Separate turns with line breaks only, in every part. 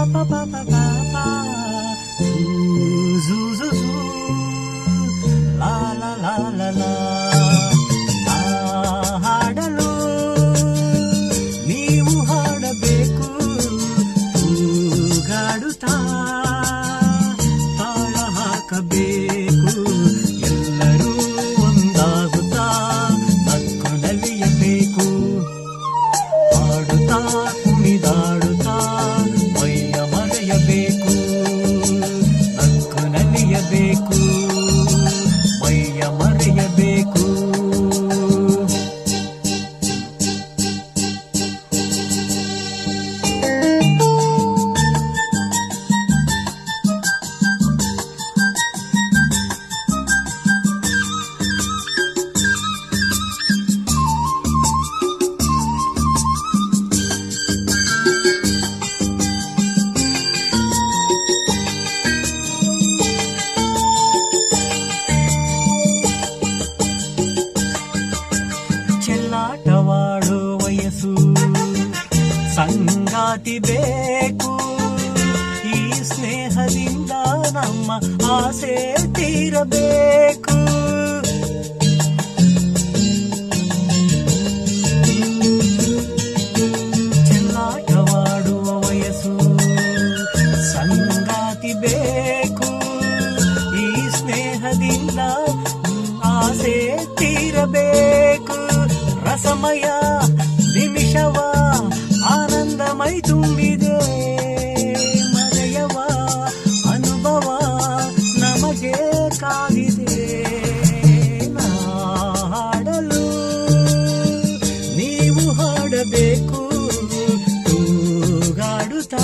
pa pa pa pa pa zoo zoo zoo la ಹಾಡಲು ನೀವು ಹಾಡಬೇಕು ತೂಗಾಡುತ್ತಾ ಸಂಗಾತಿ ಬೇಕು ಈ ಸ್ನೇಹದಿಂದ ನಮ್ಮ ಆಸೆ ತೀರಬೇಕು ಚೆಲ್ಲಾಟವಾಡುವ ವಯಸ್ಸು ಸಂಗಾತಿ ಬೇಕು ಈ ಸ್ನೇಹದಿಂದ ಆಸೆ ತೀರಬೇಕು ರಸಮಯ ಹಾಡಬೇಕು ತೂಗಾಡುತ್ತಾ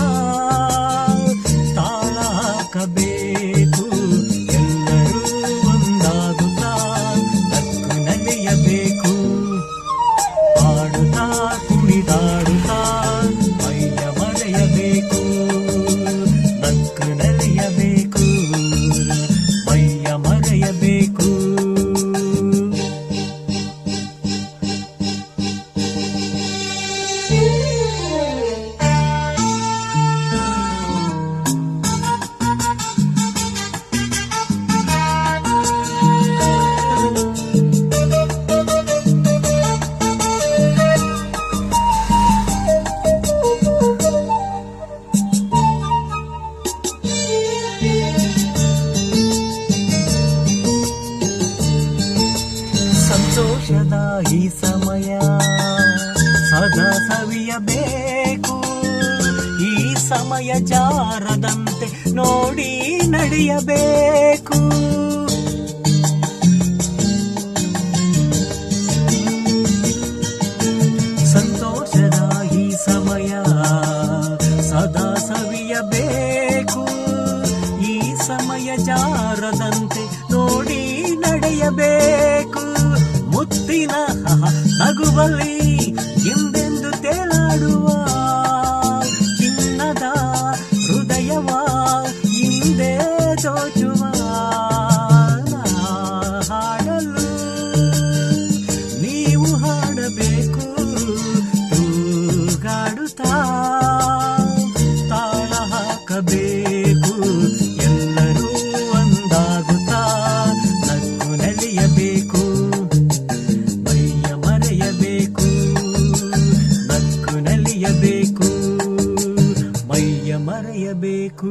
ಸಂತೋಷದ ಈ ಸಮಯ ಸದಾ ಸವಿಯಬೇಕು. ಈ ಸಮಯ ಜಾರದಂತೆ ನೋಡಿ ನಡೆಯಬೇಕು. ಸಂತೋಷದ ಈ ಸಮಯ ಸದಾ ಸವಿಯಬೇಕು. ಈ ಸಮಯ ಜಾರದಂತೆ ನೋಡಿ ನಡೆಯಬೇಕು. ಮುತ್ತಿನ ನಗುವಲ್ಲಿ. ಮರೆಯಬೇಕು ಮೈಯ ಮರೆಯಬೇಕು.